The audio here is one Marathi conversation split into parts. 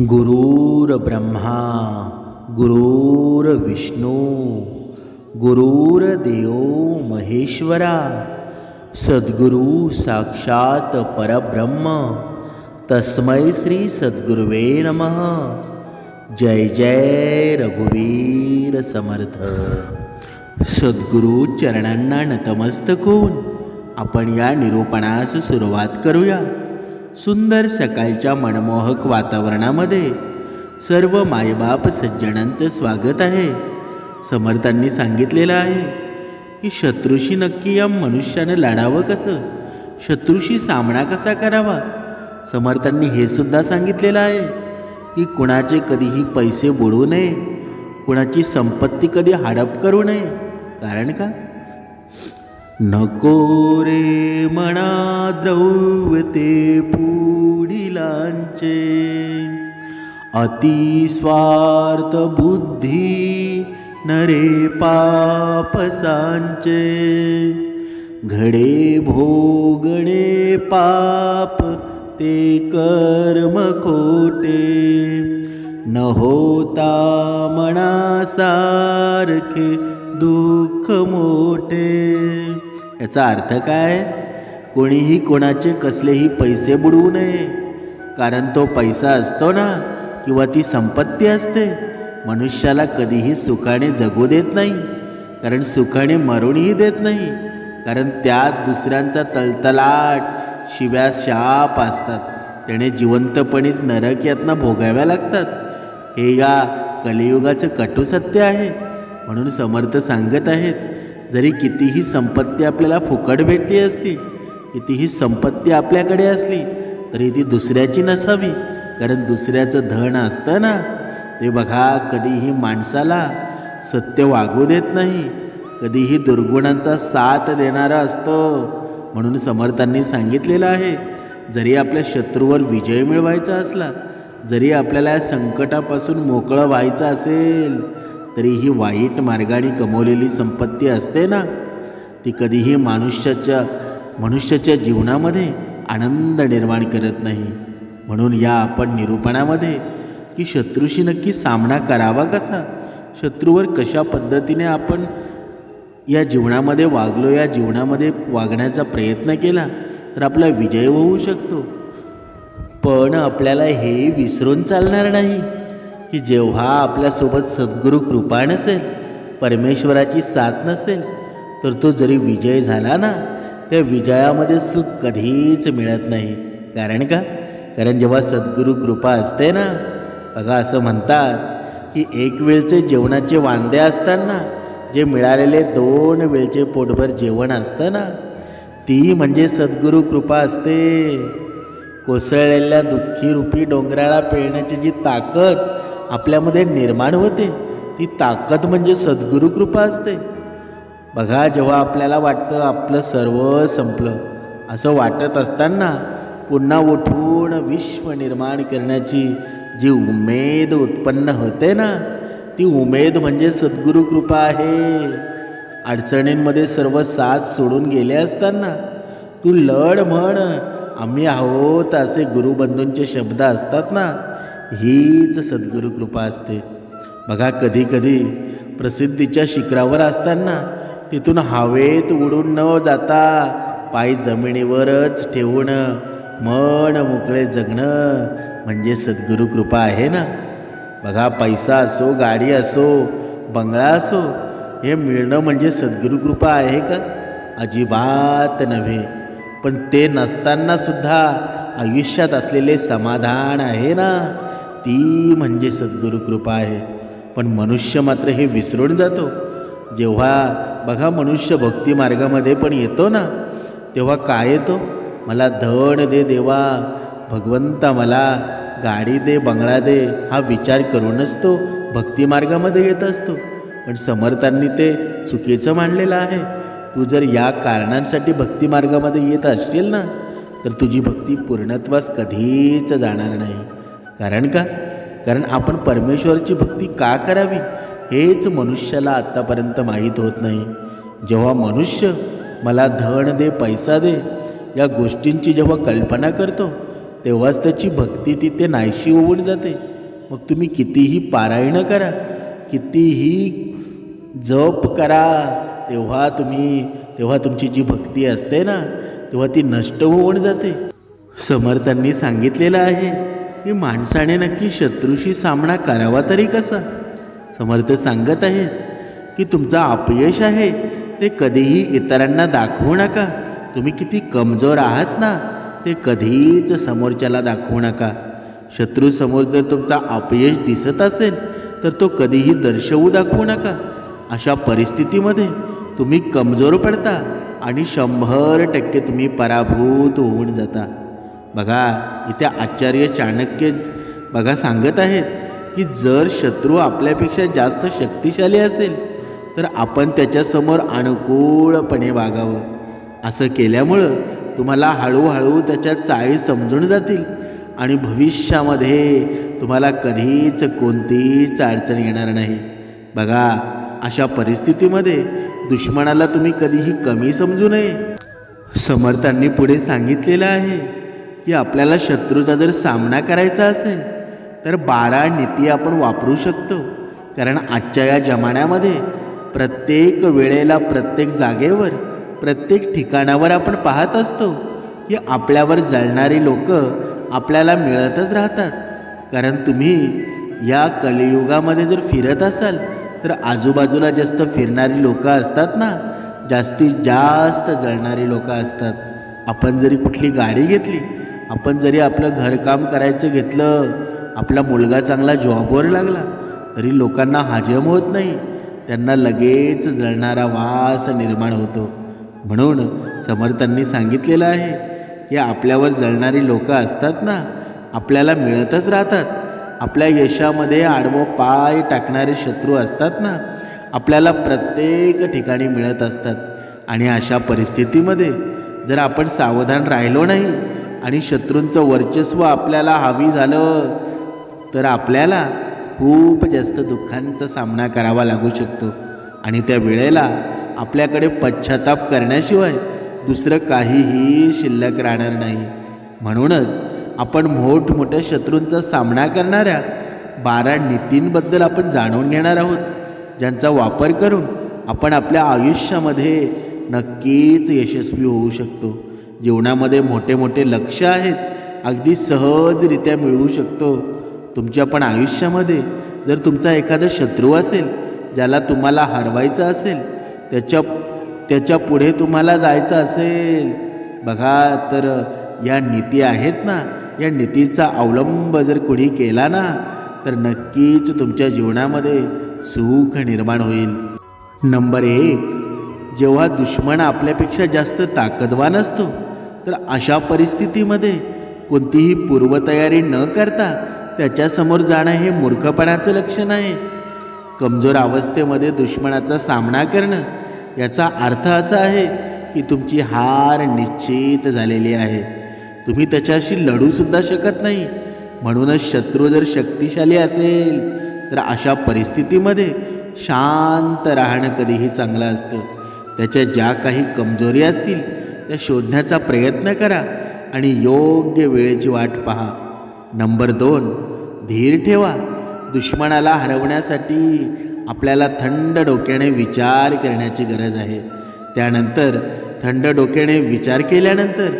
गुरुर्ब्रह्मा गुरुर्विष्णू गुरुर्देव महेश्वरा सद्गुरु साक्षात परब्रह्म तस्मै श्री सद्गुर्वे नमः. जय जय रघुवीर समर्थ. सद्गुरु चरणांना नतमस्तक होऊन आपण या निरूपणास सुरुवात करूया. सुंदर सकाळच्या मनमोहक वातावरणामध्ये सर्व मायबाप सज्जनांचं स्वागत आहे. समर्थांनी सांगितलेलं आहे की शत्रूशी नक्की या मनुष्यानं लढावं कसं? शत्रूशी सामना कसा करावा? समर्थांनी हे सुद्धा सांगितलेलं आहे की कुणाचे कधीही पैसे बुडवू नये कुणाची संपत्ती कधी हडप करू नये. कारण का? नको रे म्हणा द्रव्य ते पुढिलांचे अतिस्वार्थ बुद्धी नरे पापसांचे घडे भोगणे पाप ते कर्म खोटे. न होता मनासारखे दुःख मोठे. याचा अर्थ काय? कोणीही कोणाचे कसलेही पैसे बुडवू नये. कारण तो पैसा असतो ना किंवा ती संपत्ती असते. मनुष्याला कधीही सुखाने जगू देत नाही. कारण सुखाने मरूनही देत नाही. कारण त्यात दुसऱ्यांचा तलतलाट शिव्या शाप असतात. त्याने जिवंतपणीच नरक यातना भोगाव्या लागतात. हे या कलियुगाचं कटू सत्य आहे. म्हणून समर्थ सांगत आहेत जरी कितीही संपत्ती आपल्याला फुकट भेटली असती कितीही संपत्ती आपल्याकडे असली तरी ती दुसऱ्याची नसावी. कारण दुसऱ्याचं धन असतं ना ते बघा कधीही माणसाला सत्य वागू देत नाही. कधीही दुर्गुणांचा साथ देणारा असतं म्हणून समर्थांनी सांगितलेलं आहे. जरी आपल्या शत्रूवर विजय मिळवायचा असला जरी आपल्याला या संकटापासून मोकळं व्हायचं असेल तरी ही वाईट मार्गाने कमवलेली संपत्ती असते ना? ती कधीही मनुष्याच्या मनुष्याच्या जीवनामध्ये आनंद निर्माण करत नाही. म्हणून या आपण निरूपणामध्ये की शत्रूशी नक्की सामना करावा कसा? शत्रूवर कशा पद्धतीने आपण या जीवनामध्ये वागलो या जीवनामध्ये वागण्याचा प्रयत्न केला तर आपला विजय होऊ शकतो. पण आपल्याला हे विसरून चालणार नाही. की जेव्हा आपल्यासोबत सद्गुरू कृपा नसेल परमेश्वराची साथ नसेल तर तो जरी विजय झाला ना त्या विजयामध्ये सुख कधीच मिळत नाही. कारण का? कारण जेव्हा सद्गुरू कृपा असते ना बघा असं म्हणतात की एक वेळचे जेवणाचे वांदे असताना जे मिळालेले दोन वेळचे पोटभर जेवण असतं ना ती म्हणजे सद्गुरू कृपा असते. कोसळलेल्या दुःखी रूपी डोंगराळा पेळण्याची जी ताकद आपल्यामध्ये निर्माण होते. ती ताकद म्हणजे सद्गुरू कृपा असते. बघा जेव्हा आपल्याला वाटतं आपलं सर्व संपलं असं वाटत असताना पुन्हा उठून विश्व निर्माण करण्याची जी उमेद उत्पन्न होते ना ती उमेद म्हणजे सद्गुरू कृपा आहे. अडचणींमध्ये सर्व साथ सोडून गेले असताना तू लढ म्हण. आम्ही आहोत असे गुरुबंधूंचे शब्द असतात ना हीच सद्गुरू कृपा असते. बघा कधीकधी प्रसिद्धीच्या शिखरावर असताना तिथून हवेत उडून न जाता पाय जमिनीवरच ठेवून मन मोकळे जगणं म्हणजे सद्गुरू कृपा आहे ना? बघा पैसा असो गाडी असो बंगला असो हे मिळणं म्हणजे सद्गुरू कृपा आहे का? अजिबात नव्हे. पण ते नसताना सुद्धा आयुष्यात असलेले समाधान आहे ना? ती म्हणजे सद्गुरु कृपा आहे. पण मनुष्य मात्र हे विसरून जातो. जेव्हा बघा मनुष्य भक्ती मार्गामध्ये पण येतो ना तेव्हा काय येतो? मला धन दे देवा भगवंता मला गाडी दे बंगळा दे हा विचार करूनच तो भक्ती मार्गामध्ये येत असतो. पण समर्थांनी ते चुकीचं मांडलेलं आहे. तू जर या कारणांसाठी भक्ती मार्गामध्ये येत असशील ना तर तुझी भक्ती पूर्णत्वास कधीच जाणार नाही. कारण का? कारण आपण परमेश्वराची भक्ती का करावी? हेच मनुष्याला आत्तापर्यंत माहीत होत नाही. जेव्हा मनुष्य मला धन दे पैसा दे या गोष्टींची जेव्हा कल्पना करतो तेव्हाच त्याची भक्ती तिथे नाहीशी होऊन जाते. मग तुम्ही कितीही पारायणं करा कितीही जप करा तेव्हा तुम्ही तेव्हा तुमची जी भक्ती असते ना तेव्हा ती नष्ट होऊन जाते. समर्थांनी सांगितलेलं आहे की माणसाने नक्की शत्रूशी सामना करावा तरी कसा? समर्थ सांगत आहेत की तुमचा अपयश आहे ते कधीही इतरांना दाखवू नका. तुम्ही किती कमजोर आहात ना ते कधीच समोरच्याला दाखवू नका. शत्रूसमोर जर तुमचा अपयश दिसत असेल तर तो कधीही दर्शवू दाखवू नका. अशा परिस्थितीमध्ये तुम्ही कमजोर पडता आणि शंभर टक्के तुम्ही पराभूत होऊन जाता. बघा इथे आचार्य चाणक्य बघा सांगत आहेत की जर शत्रू आपल्यापेक्षा जास्त शक्तिशाली असेल तर आपण त्याच्यासमोर अनुकूलपणे वागावं. असं केल्यामुळं तुम्हाला हळूहळू त्याच्या चाळी समजून जातील आणि भविष्यामध्ये तुम्हाला कधीच कोणतीच अडचण येणार नाही. बघा अशा परिस्थितीमध्ये दुश्मनाला तुम्ही कधीही कमी समजू नये. समर्थांनी पुढे सांगितलेलं आहे की आपल्याला शत्रूचा जर सामना करायचा असेल तर बारा नीती आपण वापरू शकतो. कारण आजच्या या जमान्यामध्ये प्रत्येक वेळेला प्रत्येक जागेवर प्रत्येक ठिकाणावर आपण पाहत असतो की आपल्यावर जळणारी लोक आपल्याला मिळतच राहतात. कारण तुम्ही या कलियुगामध्ये जर फिरत असाल तर आजूबाजूला जास्त फिरणारी लोकं असतात ना जास्तीत जास्त जळणारी लोकं असतात. आपण जरी कुठली गाडी घेतली आपण जरी आपलं घरकाम करायचं घेतलं आपला मुलगा चांगला जॉबवर लागला तरी लोकांना हजम होत नाही. त्यांना लगेच जळणारा वास निर्माण होतो. म्हणून समर्थांनी सांगितलेलं आहे की आपल्यावर जळणारी लोकं असतात ना आपल्याला मिळतच राहतात. आपल्या यशामध्ये आडवं पाय टाकणारे शत्रू असतात ना आपल्याला प्रत्येक ठिकाणी मिळत असतात. आणि अशा परिस्थितीमध्ये जर आपण सावधान राहिलो नाही आणि शत्रूंचं वर्चस्व आपल्याला हवी झालं तर आपल्याला खूप जास्त दुःखांचा सामना करावा लागू शकतो. आणि त्या वेळेला आपल्याकडे पश्चाताप करण्याशिवाय दुसरं काहीही शिल्लक राहणार नाही. म्हणूनच आपण मोठमोठ्या शत्रूंचा सामना करणाऱ्या बारा नीतींबद्दल आपण जाणून घेणार आहोत ज्यांचा वापर करून आपण आपल्या आयुष्यामध्ये नक्कीच यशस्वी होऊ शकतो. जीवनामध्ये मोठे मोठे लक्ष आहेत. अगदी सहजरित्या मिळवू शकतो. तुमच्या पण आयुष्यामध्ये जर तुमचा एखादा शत्रू असेल ज्याला तुम्हाला हरवायचं असेल त्याच्या त्याच्या पुढे तुम्हाला जायचं असेल. बघा तर या नीती आहेत ना या नीतीचा अवलंब जर कोणी केला ना तर नक्कीच तुमच्या जीवनामध्ये सुख निर्माण होईल. नंबर एक जेव्हा दुश्मन आपल्यापेक्षा जास्त ताकदवान असतो तर अशा परिस्थितीमध्ये कोणतीही पूर्वतयारी न करता त्याच्यासमोर जाणं हे मूर्खपणाचं लक्षण आहे. कमजोर अवस्थेमध्ये दुश्मनाचा सामना करणं याचा अर्थ असा आहे की तुमची हार निश्चित झालेली आहे. तुम्ही त्याच्याशी लढूसुद्धा शकत नाही. म्हणूनच शत्रू जर शक्तिशाली असेल तर अशा परिस्थितीमध्ये शांत राहणं कधीही चांगलं असतं. त्याच्या ज्या काही कमजोरी असतील त्या शोधण्याचा प्रयत्न करा आणि योग्य वेळेची वाट पहा. नंबर दोन धीर ठेवा. दुश्मनाला हरवण्यासाठी आपल्याला थंड डोक्याने विचार करण्याची गरज आहे. त्यानंतर थंड डोक्याने विचार केल्यानंतर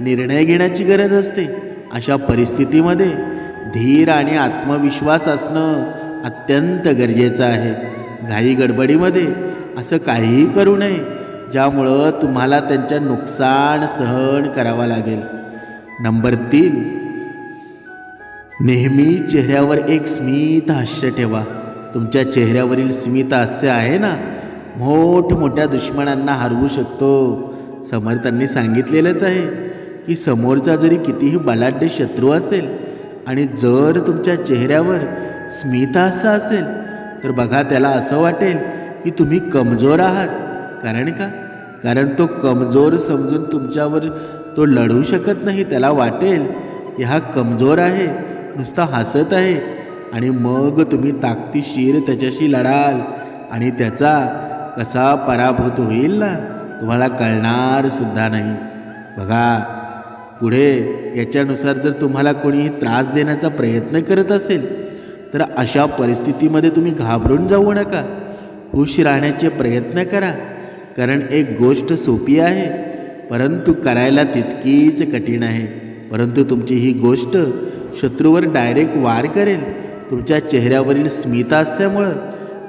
निर्णय घेण्याची गरज असते. अशा परिस्थितीमध्ये धीर आणि आत्मविश्वास असणं अत्यंत गरजेचं आहे. घाई गडबडीमध्ये असं काहीही करू नये. ज्यामुळं तुम्हाला त्यांच्या नुकसान सहन करावा लागेल. नंबर तीन. नेहमी चेहऱ्यावर एक स्मित हास्य ठेवा. तुमच्या चेहऱ्यावरील स्मित हास्य आहे ना? मोठमोठ्या दुश्मनांना हरवू शकतो. समर्थांनी सांगितलेलंच आहे की समोरचा जरी कितीही बलाढ्य शत्रू असेल आणि जर तुमच्या चेहऱ्यावर स्मित हास्य असेल तर बघा त्याला असं वाटेल की तुम्ही कमजोर आहात. कारण का? कारण तो कमजोर समजून तुमच्यावर तो लढू शकत नाही त्याला वाटेल. की हा कमजोर आहे नुसता हसत आहे. आणि मग तुम्ही ताकदीशीर त्याच्याशी लढाल. आणि त्याचा कसा पराभूत होईल ना तुम्हाला कळणारसुद्धा नाही. बघा पुढे याच्यानुसार जर तुम्हाला कोणीही त्रास देण्याचा प्रयत्न करत असेल तर अशा परिस्थितीमध्ये तुम्ही घाबरून जाऊ नका. खुश राहण्याचे प्रयत्न करा. कारण एक गोष्ट सोपी आहे. परंतु करायला तितकीच कठीण आहे. परंतु तुमची ही गोष्ट शत्रूवर डायरेक्ट वार करेल. तुमच्या चेहऱ्यावरील स्मितहास्यामुळं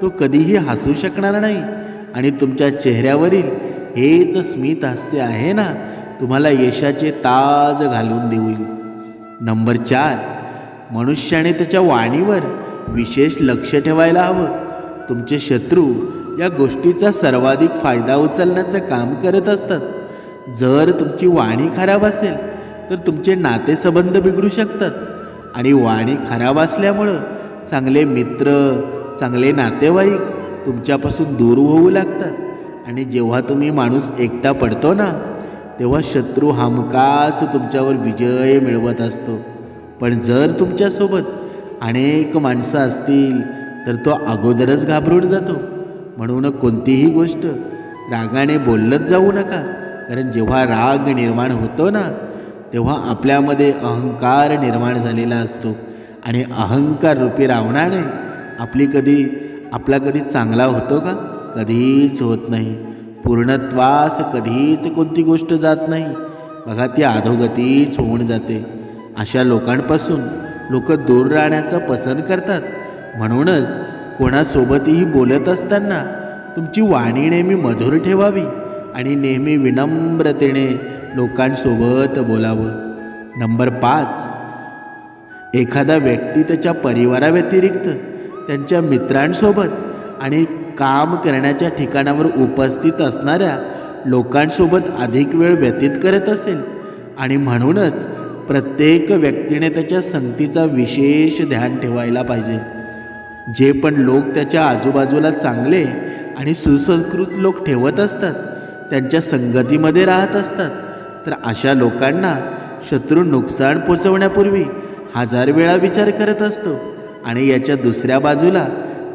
तो कधीही हसू शकणार नाही. आणि तुमच्या चेहऱ्यावरील हेच स्मितहास्य आहे ना तुम्हाला यशाचे ताज घालून देईल. नंबर चार मनुष्याने त्याच्या वाणीवर विशेष लक्ष ठेवायला हवं. तुमचे शत्रू या गोष्टीचा सर्वाधिक फायदा उचलण्याचं काम करत असतात. जर तुमची वाणी खराब असेल तर तुमचे नातेसंबंध बिघडू शकतात. आणि वाणी खराब असल्यामुळं चांगले मित्र चांगले नातेवाईक तुमच्यापासून दूर होऊ लागतात. आणि जेव्हा तुम्ही माणूस एकटा पडतो ना तेव्हा शत्रू हमखास तुमच्यावर विजय मिळवत असतो. पण जर तुमच्यासोबत अनेक माणसं असतील तर तो अगोदरच घाबरून जातो. म्हणून कोणतीही गोष्ट रागाने बोललंच जाऊ नका. कारण जेव्हा राग निर्माण होतो ना तेव्हा आपल्यामध्ये अहंकार निर्माण झालेला असतो. आणि अहंकार रूपी रावणाने आपली कधी आपला कधी चांगला होतो का? कधीच होत नाही. पूर्णत्वास कधीच कोणती गोष्ट जात नाही. बघा ती अधोगतीच होऊन जाते. अशा लोकांपासून लोक दूर राहण्याचं पसंत करतात. म्हणूनच कोणासोबतही बोलत असताना तुमची वाणी नेहमी मधुर ठेवावी आणि नेहमी विनम्रतेने लोकांसोबत बोलावं. नंबर पाच. एखादा व्यक्ती त्याच्या परिवाराव्यतिरिक्त त्यांच्या मित्रांसोबत आणि काम करण्याच्या ठिकाणावर उपस्थित असणाऱ्या लोकांसोबत अधिक वेळ व्यतीत करत असेल आणि म्हणूनच प्रत्येक व्यक्तीने त्याच्या संगतीचा विशेष ध्यान ठेवायला पाहिजे. जे पण लोक त्याच्या आजूबाजूला चांगले आणि सुसंस्कृत लोक ठेवत असतात त्यांच्या संगतीमध्ये राहत असतात. तर अशा लोकांना शत्रू नुकसान पोचवण्यापूर्वी हजार वेळा विचार करत असतो. आणि याच्या दुसऱ्या बाजूला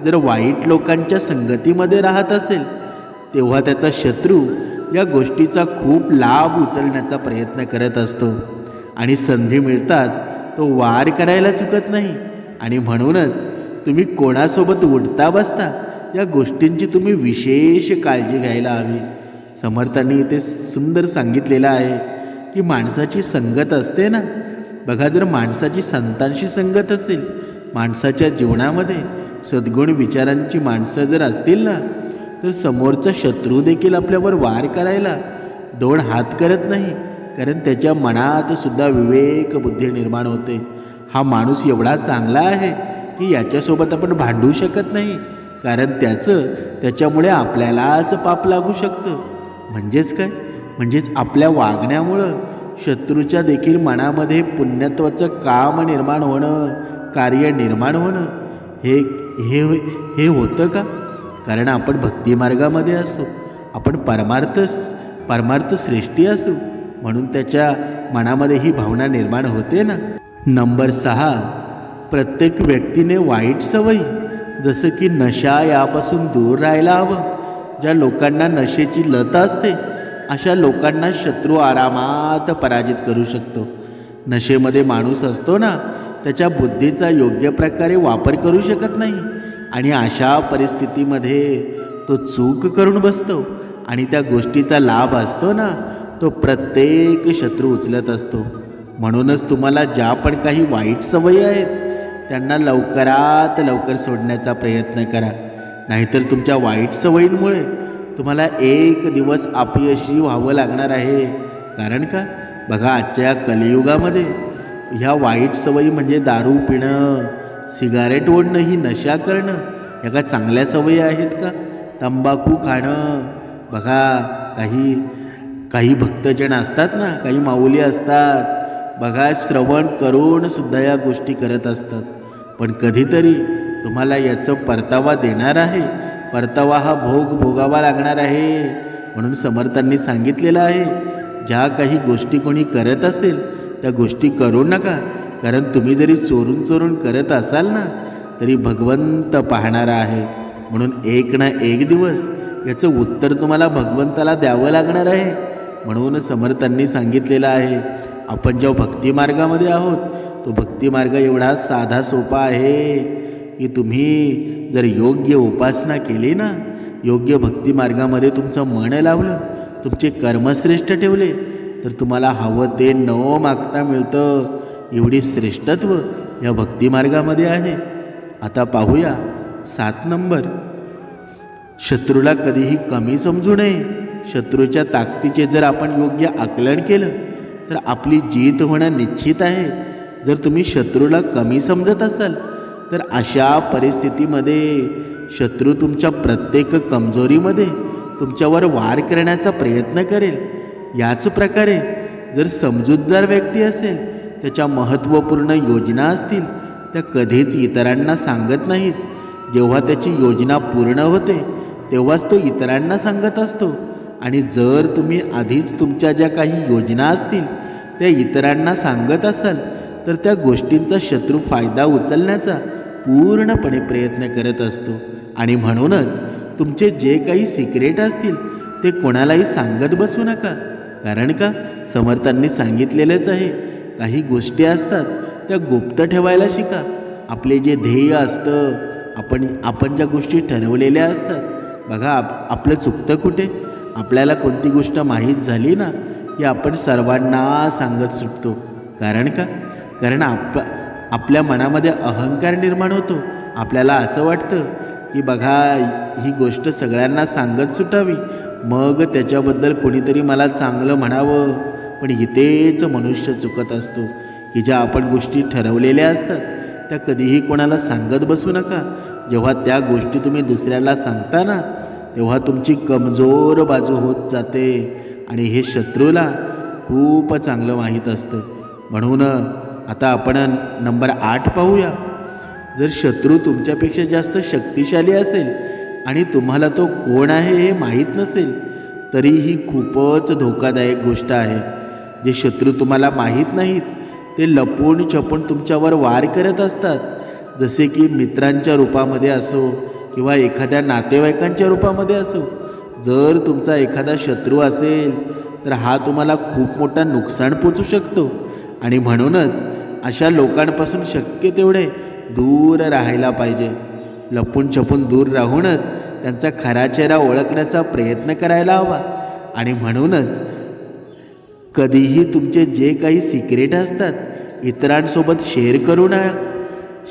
जर वाईट लोकांच्या संगतीमध्ये राहत असेल तेव्हा त्याचा शत्रू या गोष्टीचा खूप लाभ उचलण्याचा प्रयत्न करत असतो. आणि संधी मिळतात तो वार करायला चुकत नाही. आणि म्हणूनच तुम्ही कोणासोबत उठता बसता? या गोष्टींची तुम्ही विशेष काळजी घ्यायला हवी. समर्थांनी इथे सुंदर सांगितलेलं आहे की माणसाची संगत असते ना? बघा जर माणसाची संतांशी संगत असेल माणसाच्या जीवनामध्ये सद्गुण विचारांची माणसं जर असतील ना तर समोरचा शत्रू देखील आपल्यावर वार करायला दोन हात करत नाही कारण त्याच्या मनात सुद्धा विवेक बुद्धी निर्माण होते. हा माणूस एवढा चांगला आहे की याच्यासोबत आपण भांडू शकत नाही. कारण त्याचं त्याच्यामुळे आपल्यालाच पाप लागू शकतं. म्हणजेच काय? म्हणजेच आपल्या वागण्यामुळं शत्रूच्या देखील मनामध्ये पुण्यत्वाचं काम निर्माण होणं कार्य निर्माण होणं हे हे हे होतं का? कारण आपण भक्तिमार्गामध्ये असू आपण परमार्थ परमार्थ श्रेष्ठी असू म्हणून त्याच्या मनामध्ये ही भावना निर्माण होते ना? नंबर सहा प्रत्येक व्यक्तीने वाईट सवयी. जसं की नशा यापासून दूर राहायला हवं. ज्या लोकांना नशेची लत असते अशा लोकांना शत्रू आरामात पराजित करू शकतो. नशेमध्ये माणूस असतो ना त्याच्या बुद्धीचा योग्य प्रकारे वापर करू शकत नाही आणि अशा परिस्थितीमध्ये तो चूक करून बसतो आणि त्या गोष्टीचा लाभ असतो ना तो प्रत्येक शत्रू उचलत असतो. म्हणूनच तुम्हाला ज्या पण काही वाईट सवयी आहेत त्यांना लवकरात लवकर सोडण्याचा प्रयत्न करा. नाहीतर तुमच्या वाईट सवयींमुळे तुम्हाला एक दिवस अपयशी व्हावं लागणार आहे. कारण का? बघा आजच्या या कलियुगामध्ये ह्या वाईट सवयी म्हणजे दारू पिणं सिगारेट ओढणं ही नशा करणं ह्या का चांगल्या सवयी आहेत का? तंबाखू खाणं. बघा काही काही भक्तजन असतात ना काही माऊली असतात. बघा श्रवण करूनसुद्धा या गोष्टी करत असतात. पण कधीतरी तुम्हाला याचं परतावा देणार आहे. परतावा हा भोग भोगावा लागणार आहे म्हणून समर्थांनी सांगितलेलं आहे. ज्या काही गोष्टी कोणी करत असेल त्या गोष्टी करू नका. कारण तुम्ही जरी चोरून चोरून करत असाल ना तरी भगवंत पाहणारा आहे. म्हणून एक ना एक दिवस याचं उत्तर तुम्हाला भगवंताला द्यावं लागणार आहे. म्हणून समर्थांनी सांगितलेलं आहे आपण ज्या भक्तिमार्गामध्ये आहोत तो भक्तिमार्ग एवढा साधा सोपा आहे की तुम्ही जर योग्य उपासना केली ना योग्य भक्तिमार्गामध्ये तुमचं मन लावलं तुमचे कर्मश्रेष्ठ ठेवले तर तुम्हाला हवं ते न मागता मिळतं. एवढी श्रेष्ठत्व या भक्तिमार्गामध्ये आहे. आता पाहूया सात नंबर. शत्रूला कधीही कमी समजू नये. शत्रूच्या ताकदीचे जर आपण योग्य आकलन केलं तर आपली जीत होणं निश्चित आहे. जर तुम्ही शत्रूला कमी समजत असाल तर अशा परिस्थितीमध्ये शत्रू तुमच्या प्रत्येक कमजोरीमध्ये तुमच्यावर वार करण्याचा प्रयत्न करेल. याच प्रकारे जर समजूतदार व्यक्ती असेल त्याच्या महत्त्वपूर्ण योजना असतील त्या कधीच इतरांना सांगत नाहीत. जेव्हा त्याची योजना पूर्ण होते तेव्हाच तो इतरांना सांगत असतो. आणि जर तुम्ही आधीच तुमच्या ज्या काही योजना असतील त्या इतरांना सांगत असाल तर त्या गोष्टींचा शत्रू फायदा उचलण्याचा पूर्णपणे प्रयत्न करत असतो. आणि म्हणूनच तुमचे जे काही सिक्रेट असतील ते कोणालाही सांगत बसू नका. कारण का? समर्थांनी सांगितलेलंच आहे. काही गोष्टी असतात त्या गुप्त ठेवायला शिका. आपले जे ध्येय असतं आपण आपण ज्या गोष्टी ठरवलेल्या असतात बघा आप आपलं चुकतं कुठे? आपल्याला कोणती गोष्ट माहीत झाली ना की आपण सर्वांना सांगत सुटतो. कारण का? कारण आप आपल्या मनामध्ये अहंकार निर्माण होतो. आपल्याला असं वाटतं की बघा ही गोष्ट सगळ्यांना सांगत सुटावी. मग त्याच्याबद्दल कोणीतरी मला चांगलं म्हणावं. पण इथेच मनुष्य चुकत असतो. की ज्या आपण गोष्टी ठरवलेल्या असतात त्या कधीही कोणाला सांगत बसू नका. जेव्हा त्या गोष्टी तुम्ही दुसऱ्याला सांगता ना तेव्हा तुमची कमजोर बाजू होत जाते. आणि हे शत्रूला खूप चांगलं माहीत असतं. म्हणून आता आपण नंबर आठ पाहूया. जर शत्रू तुमच्यापेक्षा जास्त शक्तिशाली असेल आणि तुम्हाला तो कोण आहे हे माहीत नसेल तरी ही खूपच धोकादायक गोष्ट आहे. जे शत्रू तुम्हाला माहीत नाहीत ते लपून छपून तुमच्यावर वार करत असतात. जसे की मित्रांच्या रूपामध्ये असो किंवा एखाद्या नातेवाईकांच्या रूपामध्ये असो. जर तुमचा एखादा शत्रू असेल तर हा तुम्हाला खूप मोठा नुकसान पोचू शकतो. आणि म्हणूनच अशा लोकांपासून शक्य तेवढे दूर राहायला पाहिजे. लपून छपून दूर राहूनच त्यांचा खरा चेहरा ओळखण्याचा प्रयत्न करायला हवा. आणि म्हणूनच कधीही तुमचे जे काही सिक्रेट असतात इतरांसोबत शेअर करू नका.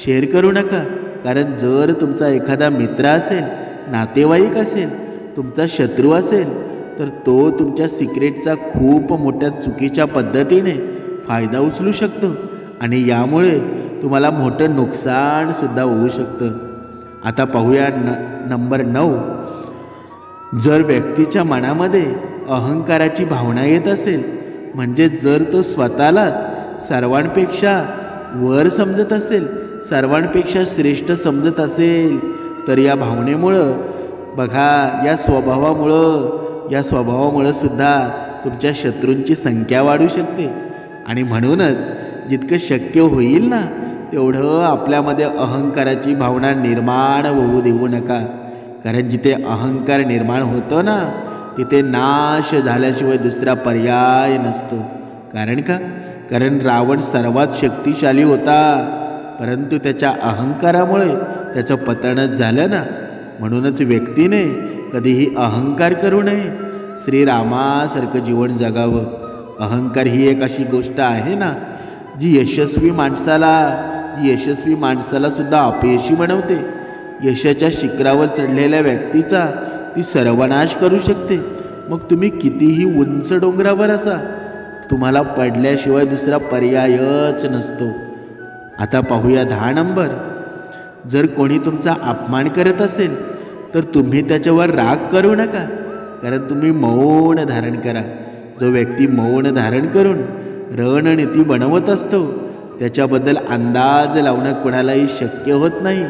शेअर करू नका. कारण जर तुमचा एखादा मित्र असेल नातेवाईक असेल तुमचा शत्रू असेल तर तो तुमच्या सिक्रेटचा खूप मोठ्या चुकीच्या पद्धतीने फायदा उचलू शकतो. आणि यामुळे तुम्हाला मोठं नुकसानसुद्धा होऊ शकतं. आता पाहूया न नंबर नऊ. जर व्यक्तीच्या मनामध्ये अहंकाराची भावना येत असेल म्हणजे जर तो स्वतःलाच सर्वांपेक्षा वर समजत असेल सर्वांपेक्षा श्रेष्ठ समजत असेल तर या भावनेमुळं बघा या स्वभावामुळं या स्वभावामुळं सुद्धा तुमच्या शत्रूंची संख्या वाढू शकते. आणि म्हणूनच जितकं शक्य होईल ना तेवढं आपल्यामध्ये अहंकाराची भावना निर्माण होऊ देऊ नका. कारण जिथे अहंकार निर्माण होतो ना तिथे नाश झाल्याशिवाय दुसरा पर्याय नसतो. कारण का? कारण रावण सर्वात शक्तिशाली होता. परंतु त्याच्या अहंकारामुळे त्याचं पतनच झालं ना. म्हणूनच व्यक्तीने कधीही अहंकार करू नये. श्रीरामासारखं जीवन जगावं. अहंकार ही एक अशी गोष्ट आहे ना जी यशस्वी माणसाला जी यशस्वी माणसाला सुद्धा अपयशी बनवते. यशाच्या शिखरावर चढलेल्या व्यक्तीचा ती सर्वनाश करू शकते. मग तुम्ही कितीही उंच डोंगरावर असा तुम्हाला पडल्याशिवाय दुसरा पर्यायच नसतो. आता पाहूया दहा नंबर. जर कोणी तुमचा अपमान करत असेल तर तुम्ही त्याच्यावर राग करू नका. कारण तुम्ही मौन धारण करा. जो व्यक्ती मौन धारण करून रणनीती बनवत असतो. त्याच्याबद्दल अंदाज लावणं कोणालाही शक्य होत नाही.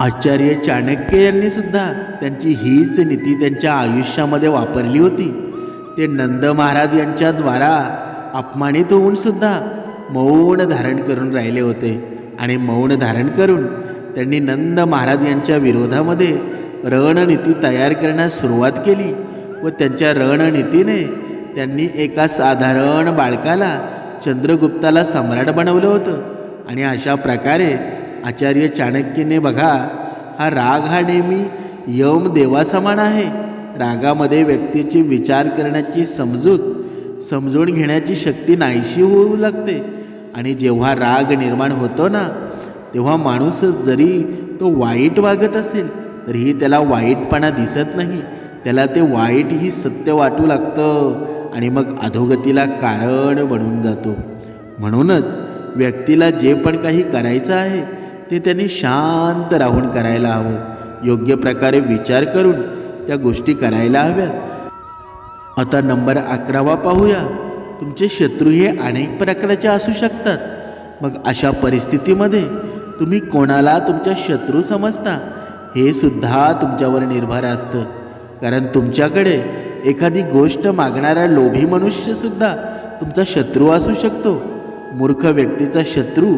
आचार्य चाणक्य यांनी सुद्धा त्यांची हीच नीती त्यांच्या आयुष्यामध्ये वापरली होती. ते नंद महाराज यांच्याद्वारा अपमानित होऊन सुद्धा मौन धारण करून राहिले होते आणि मौन धारण करून त्यांनी नंद महाराज यांच्या विरोधामध्ये रणनीती तयार करण्यास सुरुवात केली व त्यांच्या रणनीतीने त्यांनी एका साधारण बाळकाला चंद्रगुप्ताला सम्राट बनवलं होतं. आणि अशा प्रकारे आचार्य चाणक्यने बघा हा राग हा नेहमी यम देवासमान आहे. रागामध्ये व्यक्तीची विचार करण्याची समजूत समजून घेण्याची शक्ती नाहीशी होऊ लागते. आणि जेव्हा राग निर्माण होतो ना तेव्हा माणूस जरी तो वाईट वागत असेल तरीही त्याला वाईटपणा दिसत नाही. त्याला ते वाईटही सत्य वाटू लागतं. आणि मग अधोगतीला कारण बनून जातो. म्हणूनच व्यक्तीला जे पण काही करायचं आहे ते त्यांनी शांत राहून करायला हवं. योग्य प्रकारे विचार करून त्या गोष्टी करायला हव्यात. आता नंबर अकरावा पाहूया. तुमचे शत्रू हे अनेक प्रकारचे असू शकतात. मग अशा परिस्थितीमध्ये तुम्ही कोणाला तुमच्या शत्रू समजता हे सुद्धा तुमच्यावर निर्भर असतं. कारण तुमच्याकडे एखादी गोष्ट मागणारा लोभी मनुष्यसुद्धा तुमचा शत्रू असू शकतो. मूर्ख व्यक्तीचा शत्रू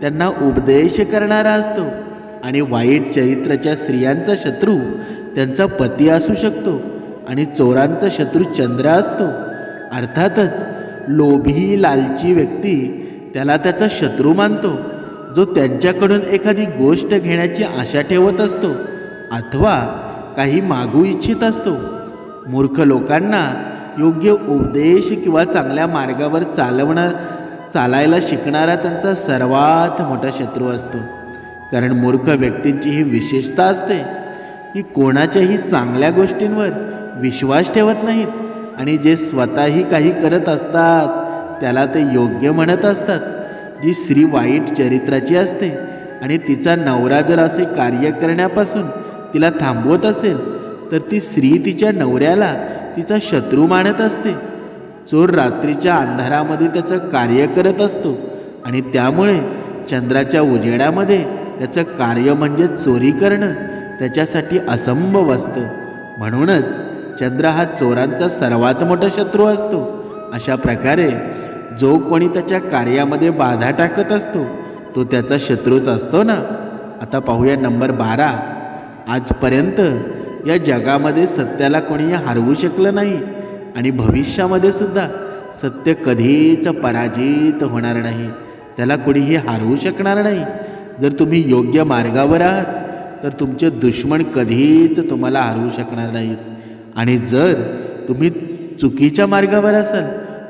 त्यांना उपदेश करणारा असतो आणि वाईट चरित्राच्या स्त्रियांचा शत्रू त्यांचा पती असू शकतो आणि चोरांचा शत्रू चंद्र असतो. अर्थातच लोभी लालची व्यक्ती त्याला त्याचा शत्रू मानतो. जो त्यांच्याकडून एखादी गोष्ट घेण्याची आशा ठेवत असतो अथवा काही मागू इच्छित असतो. मूर्ख लोकांना योग्य उपदेश किंवा चांगल्या मार्गावर चालवणं चालायला शिकणारा त्यांचा सर्वात मोठा शत्रू असतो. कारण मूर्ख व्यक्तींची ही विशेषता असते की कोणाच्याही चांगल्या गोष्टींवर विश्वास ठेवत नाहीत आणि जे स्वतःही काही करत असतात त्याला ते योग्य म्हणत असतात. जी स्त्री वाईट चरित्राची असते आणि तिचा नवरा जर असे कार्य करण्यापासून तिला थांबवत असेल तर ती स्त्री तिच्या नवऱ्याला तिचा शत्रू मानत असते. चोर रात्रीच्या अंधारामध्ये त्याचं कार्य करत असतो आणि त्यामुळे चंद्राच्या उजेडामध्ये त्याचं कार्य म्हणजे चोरी करणं त्याच्यासाठी असंभव असतं. म्हणूनच चंद्र हा चोरांचा सर्वात मोठा शत्रू असतो. अशा प्रकारे जो कोणी त्याच्या कार्यामध्ये बाधा टाकत असतो तो त्याचा शत्रूच असतो ना? आता पाहूया नंबर बारा. आजपर्यंत या जगामध्ये सत्याला कोणी हरवू शकलं नाही आणि भविष्यामध्ये सुद्धा सत्य कधीच पराजित होणार नाही. त्याला कोणीही हरवू शकणार नाही. जर तुम्ही योग्य मार्गावर आहात तर तुमचे दुश्मन कधीच तुम्हाला हरवू शकणार नाहीत. आणि जर तुम्ही चुकीच्या मार्गावर असाल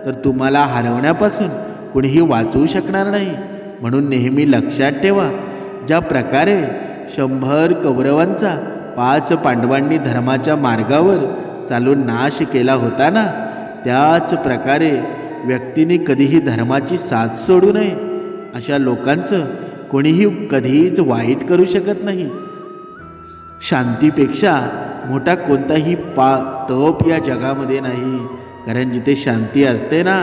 तर तुम्हाला हरवण्यापासून कुणीही वाचवू शकणार नाही. म्हणून नेहमी लक्षात ठेवा ज्या प्रकारे शंभर कौरवांचा पाच पांडवांनी धर्माच्या मार्गावर चालून नाश केला होता ना त्याच प्रकारे व्यक्तीने कधीही धर्माची साथ सोडू नये अशा लोकांचं कोणीही कधीच वाईट करू शकत नाही. शांतीपेक्षा मोठा कोणताही पा तप या जगामध्ये नाही कारण जिथे शांती असते ना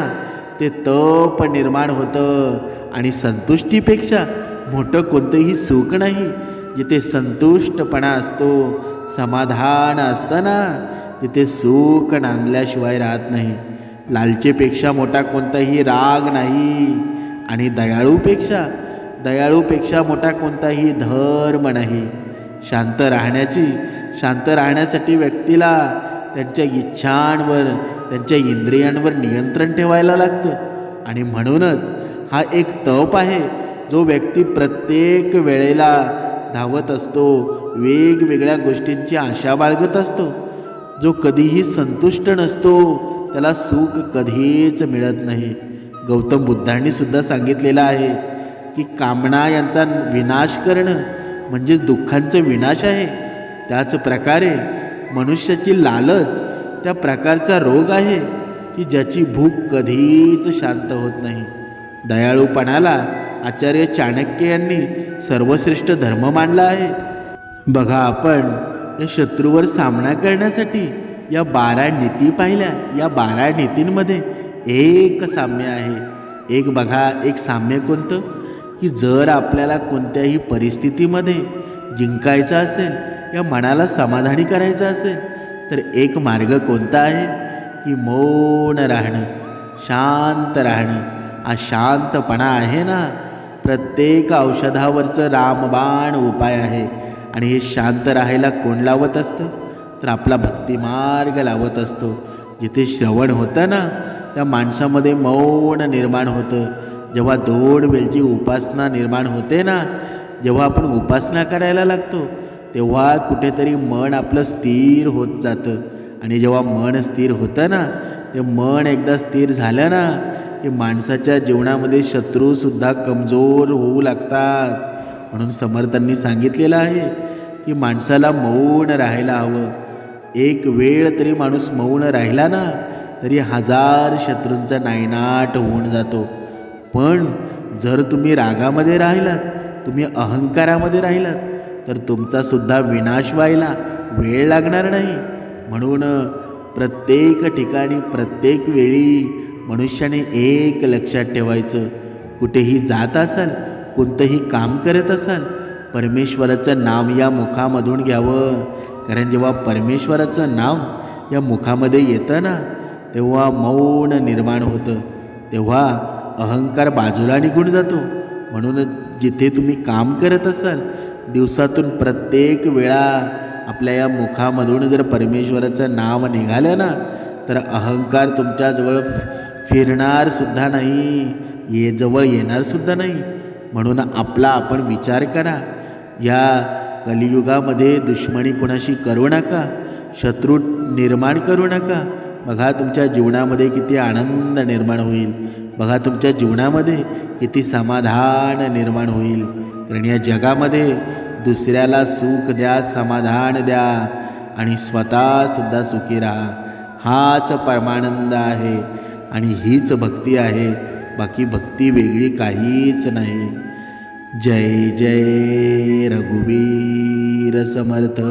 ते तप निर्माण होतं आणि संतुष्टीपेक्षा मोठं कोणतंही सुख नाही जिथे संतुष्टपणा असतो समाधान असतं ना? तिथे सुख नांदल्याशिवाय राहत नाही. लालचेपेक्षा मोठा कोणताही राग नाही. आणि दयाळूपेक्षा दयाळूपेक्षा मोठा कोणताही धर्म नाही. शांत राहण्याची शांत राहण्यासाठी व्यक्तीला त्यांच्या इच्छांवर त्यांच्या इंद्रियांवर नियंत्रण ठेवायला लागतं. आणि म्हणूनच हा एक तप आहे जो व्यक्ती प्रत्येक वेळेला धावत असतो वेगवेगळ्या गोष्टींची आशा बाळगत असतो. जो कधीही संतुष्ट नसतो त्याला सुख कधीच मिळत नाही. गौतम बुद्धांनी सुद्धा सांगितलेलं आहे की कामना यांचा विनाश करणं म्हणजे दुःखांचं विनाश आहे. त्याच प्रकारे मनुष्याची लालच त्या प्रकारचा रोग आहे की ज्याची भूक कधीच शांत होत नाही. दयाळूपणाला आचार्य चाणक्य यांनी सर्वश्रेष्ठ धर्म मानला आहे. बघा आपण या शत्रूवर सामना करण्यासाठी या बारा नीती पाहिल्या. या बारा नीतींमध्ये एक साम्य आहे. एक बघा एक साम्य कोणतं? की जर आपल्याला कोणत्याही परिस्थितीमध्ये जिंकायचं असेल या मनाला समाधानी करायचं असेल तर एक मार्ग कोणता आहे? की मौन राहणं शांत राहणं. हा शांतपणा आहे ना? प्रत्येक औषधावरचं रामबाण उपाय आहे. आणि हे शांत राहायला कोण लावत असतं? तर आपला भक्तिमार्ग लावत असतो. जिथे श्रवण होतं ना त्या माणसामध्ये मौन निर्माण होतं. जेव्हा दोन वेळची उपासना निर्माण होते ना जेव्हा आपण उपासना करायला लागतो तेव्हा कुठेतरी मन आपलं स्थिर होत जातं. आणि जेव्हा मन स्थिर होतं ना ते मन एकदा स्थिर झालं ना की माणसाच्या जीवनामध्ये शत्रूसुद्धा कमजोर होऊ लागतात. म्हणून समर्थांनी सांगितलेलं आहे की माणसाला मौन राहायला हवं. एक वेळ तरी माणूस मौन राहिला ना तरी हजार शत्रूंचा नायनाट होऊन जातो. पण जर तुम्ही रागामध्ये राहिलात तुम्ही अहंकारामध्ये राहिलात तर तुमचासुद्धा विनाश व्हायला वेळ लागणार नाही. म्हणून प्रत्येक ठिकाणी प्रत्येक वेळी मनुष्याने एक लक्षात ठेवायचं कुठेही जात असाल कोणतंही काम करत असाल परमेश्वराचं नाम या मुखामधून घ्यावं. कारण जेव्हा परमेश्वराचं नाम या मुखामध्ये येतं ना तेव्हा मौन निर्माण होतं. तेव्हा अहंकार बाजूला निघून जातो. म्हणूनच जिथे तुम्ही काम करत असाल दिवसातून प्रत्येक वेळा आपल्या या मुखामधून जर परमेश्वराचं नाव निघालं ना तर अहंकार तुमच्याजवळ फिरणार सुद्धा नाही. ये जवळ येणार सुद्धा नाही. म्हणून आपला आपण विचार करा. या कलियुगामध्ये दुश्मनी कोणाशी करू नका. शत्रू निर्माण करू नका. बघा तुमच्या जीवनामध्ये किती आनंद निर्माण होईल. बघा तुमच्या जीवनामध्ये किती समाधान निर्माण होईल. कारण या जगामध्ये दुसऱ्याला सुख द्या समाधान द्या आणि स्वतःसुद्धा सुखी राहा. हाच परमानंद आहे. आणि हीच भक्ती आहे. बाकी भक्ती वेगळी काहीच नाही. जय जय रघुबीर समर्थ.